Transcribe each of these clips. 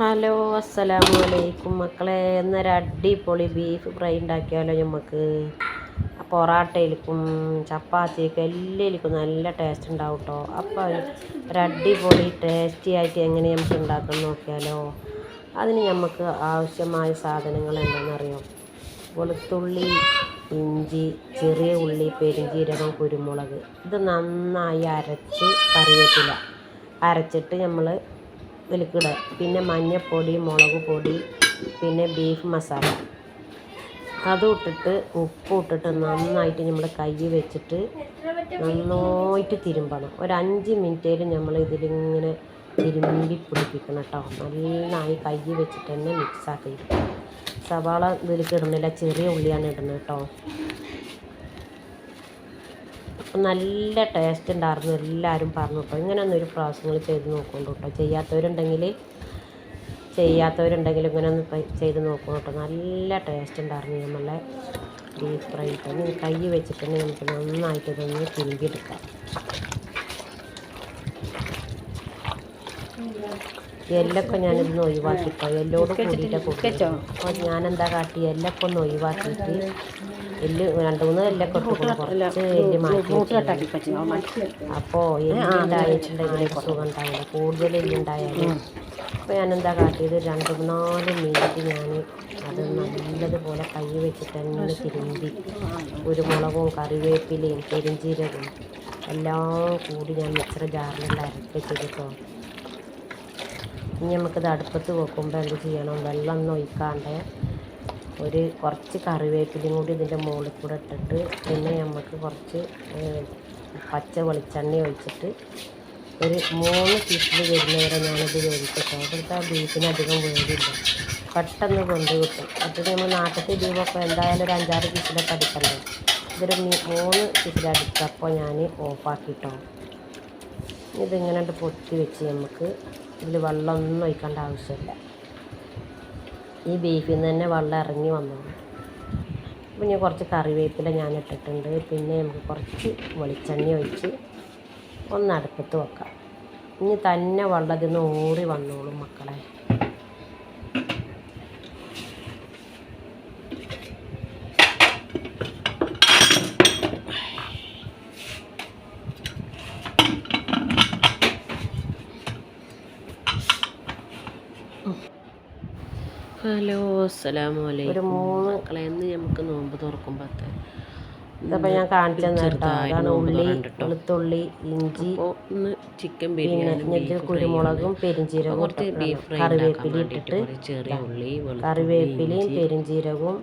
Hello അസ്സലാമു അലൈക്കും. മക്കളെ എന്നൊരു അടിപൊളി ബീഫ് ഫ്രൈ ഉണ്ടാക്കിയാലോ നമുക്ക് പൊറാട്ടയിലേക്കും ചപ്പാത്തിക്കും എല്ലാവർക്കും നല്ല ടേസ്റ്റ് ഉണ്ടാവും കേട്ടോ അപ്പോൾ ഒരു അടിപൊളി ടേസ്റ്റി ആയിട്ട് എങ്ങനെ നമുക്ക് ഉണ്ടാക്കാൻ നോക്കിയാലോ? അതിന് നമുക്ക് ആവശ്യമായ സാധനങ്ങൾ എന്താണെന്നറിയോ വെളുത്തുള്ളി ഇഞ്ചി ചെറിയ ഉള്ളി പെരുംജീരകം കുരുമുളക്. ഇത് നന്നായി അരച്ച് കറിവേപ്പില. അരച്ചിട്ട് നമ്മൾ ഇതിലേക്കിടുക പിന്നെ മഞ്ഞൾപ്പൊടി മുളക് പൊടി പിന്നെ ബീഫ് മസാല. അതും ഇട്ടിട്ട് ഉപ്പും ഇട്ടിട്ട് നന്നായിട്ട് നമ്മൾ കൈ വെച്ചിട്ട് നന്നായിട്ട് തിരുമ്പണം. ഒരു അഞ്ച് മിനിറ്റേലും നമ്മൾ ഇതിലിങ്ങനെ തിരുമ്പി പിടിപ്പിക്കണം കേട്ടോ നന്നായി കൈ വെച്ചിട്ട് തന്നെ മിക്സാക്കി സവാള ഇതിലേക്ക് ഇടുന്നില്ല ചെറിയ ഉള്ളിയാണ് ഇടുന്നത് കേട്ടോ അപ്പം നല്ല ടേസ്റ്റ് ഉണ്ടായിരുന്നു എല്ലാവരും പറഞ്ഞു കേട്ടോ ഇങ്ങനെ ഒന്നൊരു പ്രാവശ്യങ്ങൾ ചെയ്ത് നോക്കുന്നുണ്ട് കേട്ടോ ചെയ്യാത്തവരുണ്ടെങ്കിൽ ചെയ്യാത്തവരുണ്ടെങ്കിൽ ഇങ്ങനെ ഒന്ന് ചെയ്ത് നോക്കണം കേട്ടോ നല്ല ടേസ്റ്റ് ഉണ്ടായിരുന്നു നമ്മളെ ബീഫ് ഫ്രൈ ഇട്ട് കൈ വെച്ചിട്ടുണ്ടെങ്കിൽ നമുക്ക് നന്നായിട്ട് ഇതൊന്ന് തിരുമ്പിയെടുക്കാം. എല്ലൊക്കെ ഞാനിതൊന്ന് ഒഴിവാക്കിട്ടോ. എല്ലോട് കൂടിയിട്ട് കൊടുത്തു അപ്പോൾ ഞാനെന്താ കാട്ടി? എല്ലൊക്കെ ഒന്ന് ഒഴിവാക്കിയിട്ട് എല്ല് രണ്ട് മൂന്ന് എല്ലൊക്കെ ഇട്ടു കുറച്ച് എല്ല് മാറ്റി അപ്പോൾ എല്ലുണ്ടായിട്ടുണ്ടെങ്കിൽ സുഖം ഉണ്ടാവില്ല കൂടുതൽ എല്ലുണ്ടായാലും അപ്പോൾ ഞാനെന്താ കാട്ടിയത്? രണ്ട് നാല് മിനിറ്റ് ഞാൻ അത് നല്ലതുപോലെ കൈ വെച്ചിട്ട് തന്നെ തിരുമ്പി. മുളകും കറിവേപ്പിലയും പെരിഞ്ചീരകവും എല്ലാം കൂടി ഞാൻ മിക്സർ ജാറിലുള്ള അരപ്പിച്ചെടുത്തോ ഇനി നമുക്കിത് അടുപ്പത്ത് വെക്കുമ്പോൾ എന്ത് ചെയ്യണം? വെള്ളം ഒന്നും ഒഴിക്കാണ്ട് ഒരു കുറച്ച് കറിവേപ്പിലയും കൂടി ഇതിന്റെ മുകളിൽ കൂടെ ഇട്ടിട്ട് പിന്നെ നമുക്ക് കുറച്ച് പച്ച വെളിച്ചെണ്ണ ഒഴിച്ചിട്ട് ഒരു മൂന്ന് പീസിൽ വരുന്നവരെ ഞാനിത് വേവിച്ചിട്ടോ അവിടുത്തെ ബീഫിന് അധികം വേവില്ല. പെട്ടെന്ന് കൊണ്ട് കിട്ടും. മറ്റേത് നമ്മൾ നാട്ടിലത്തെ ബീഫൊക്കെ എന്തായാലും ഒരു അഞ്ചാറ് പീസിലൊക്കെ അടിക്കണ്ടേ? ഇതൊരു മൂന്ന് പീസിലടിച്ചപ്പോൾ ഞാൻ ഓഫാക്കിട്ടോ ഇതിങ്ങനെ പൊട്ടി വെച്ച് നമുക്ക് ഇതിൽ വെള്ളമൊന്നും ഒഴിക്കേണ്ട ആവശ്യമില്ല. ഈ ബീഫിൽ നിന്ന് തന്നെ വെള്ളം ഇറങ്ങി വന്നോളൂ ഞാൻ കുറച്ച് കറിവേപ്പില ഞാൻ ഇട്ടിട്ടുണ്ട്. പിന്നെ നമുക്ക് കുറച്ച് വെളിച്ചെണ്ണ ഒഴിച്ച് ഒന്ന് അടുപ്പത്ത് വെക്കാം. ഇനി തന്നെ വെള്ളത്തിൽ നിന്ന് ഊറി വന്നോളും മക്കളെ. ഹലോ അസ്സലാമു അലൈക്കും. നമുക്ക് നോമ്പ് തുറക്കുമ്പോഴത്തെ ഇതപ്പോൾ ഞാൻ കാണിച്ചു തന്നിട്ടോ അതാണ് ഉള്ളി വെളുത്തുള്ളി ഇഞ്ചി ഒന്ന് ചിക്കൻ ഇതിൽ കുരുമുളകും പെരിഞ്ചീരകവും കറിവേപ്പില ഇട്ടിട്ട് ചെറിയ ഉള്ളി കറിവേപ്പിലയും പെരിഞ്ചീരകവും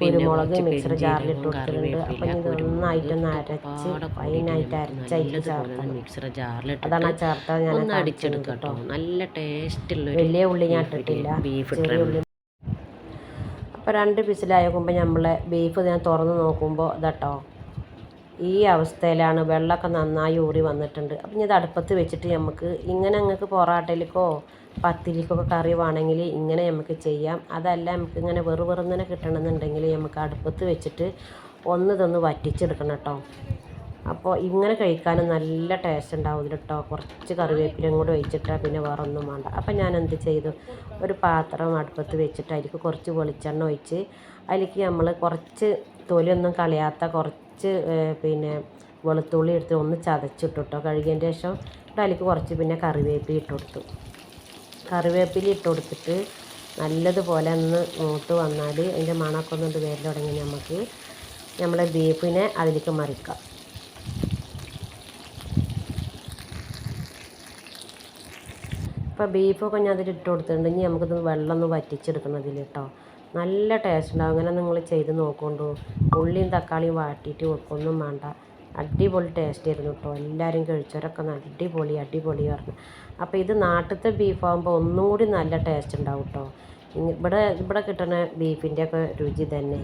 കുരുമുളക് മിക്സർ ജാറിൽ ഇട്ട് കൊടുത്തിട്ടുണ്ട് അപ്പം ഇത് നന്നായിട്ടൊന്ന് അരച്ച് ഫൈനായിട്ട് അരച്ചതിൽ ചേർക്കണം മിക്സർ ജാറിലിട്ട് അതാണ് ആ ചേർത്തത് ഞാൻ അടിച്ചെടുക്കാം കേട്ടോ. നല്ല ടേസ്റ്റ് ഉള്ള വലിയ ഉള്ളി ഞാൻ ഇട്ടിട്ടില്ല. ബീഫ് ഉള്ളി. അപ്പോൾ രണ്ട് പിസിലായക്കുമ്പോൾ നമ്മളെ ബീഫ് ഞാൻ തുറന്ന് നോക്കുമ്പോൾ ഇതട്ടോ. ഈ അവസ്ഥയിലാണ് വെള്ളമൊക്കെ നന്നായി ഊറി വന്നിട്ടുണ്ട്. അപ്പം ഇത് അടുപ്പത്ത് വെച്ചിട്ട് നമുക്ക് ഇങ്ങനെ നിങ്ങൾക്ക് പൊറാട്ടയിലേക്കോ പത്തിരിക്കൊക്കെ കറി വേണമെങ്കിൽ ഇങ്ങനെ നമുക്ക് ചെയ്യാം. അതല്ല നമുക്ക് ഇങ്ങനെ വെറു വെറുങ്ങനെ കിട്ടണമെന്നുണ്ടെങ്കിൽ നമുക്ക് അടുപ്പത്ത് വെച്ചിട്ട് ഒന്ന് ഇതൊന്ന് വറ്റിച്ചെടുക്കണം കേട്ടോ. അപ്പോൾ ഇങ്ങനെ കഴിക്കാനും നല്ല ടേസ്റ്റ് ഉണ്ടാവും കേട്ടോ കുറച്ച് കറിവേപ്പിലയും കൂടെ ഒഴിച്ചിട്ടാൽ പിന്നെ വേറെ ഒന്നും വേണ്ട. അപ്പം ഞാൻ എന്ത് ചെയ്തു? ഒരു പാത്രം അടുപ്പത്ത് വെച്ചിട്ട് അതിലേക്ക് കുറച്ച് വെളിച്ചെണ്ണ ഒഴിച്ച് അതിലേക്ക് നമ്മൾ കുറച്ച് തൊലിയൊന്നും കളയാത്ത കുറച്ച് പിന്നെ വെളുത്തുള്ളി എടുത്ത് ഒന്ന് ചതച്ചിട്ടു കേട്ടോ കഴുകിയതിന് ശേഷം അതിലേക്ക് കുറച്ച് പിന്നെ കറിവേപ്പില ഇട്ട് കൊടുത്തു. കറിവേപ്പില ഇട്ട് കൊടുത്തിട്ട് നല്ലതുപോലെ ഒന്ന് മൂത്ത് വന്നാൽ അതിന്റെ മണമൊക്കെ ഒന്ന് വരൽ തുടങ്ങി നമുക്ക് നമ്മളെ ബീഫിനെ അതിലേക്ക് മറിക്കാം. ഇപ്പോൾ ബീഫൊക്കെ ഞാൻ അതിൽ ഇട്ട് കൊടുത്തിട്ടുണ്ടെങ്കിൽ നമുക്കിത് വെള്ളം ഒന്ന് വറ്റിച്ചെടുക്കണം ഇതിൽ കേട്ടോ നല്ല ടേസ്റ്റ് ഉണ്ടാവും. അങ്ങനെ നിങ്ങൾ ചെയ്ത് നോക്കൊണ്ടു ഉള്ളിയും തക്കാളിയും വാട്ടിയിട്ട് വെക്കൊന്നും വേണ്ട. അടിപൊളി ടേസ്റ്റ് ആയിരുന്നു കേട്ടോ എല്ലാവരും കഴിച്ചവരൊക്കെ അടിപൊളി അടിപൊളി പറഞ്ഞു. അപ്പോൾ ഇത് നാട്ടിലത്തെ ബീഫാകുമ്പോൾ ഒന്നും കൂടി നല്ല ടേസ്റ്റ് ഉണ്ടാവും കേട്ടോ ഇവിടെ ഇവിടെ കിട്ടുന്ന ബീഫിന്റെ ഒക്കെ രുചി തന്നെ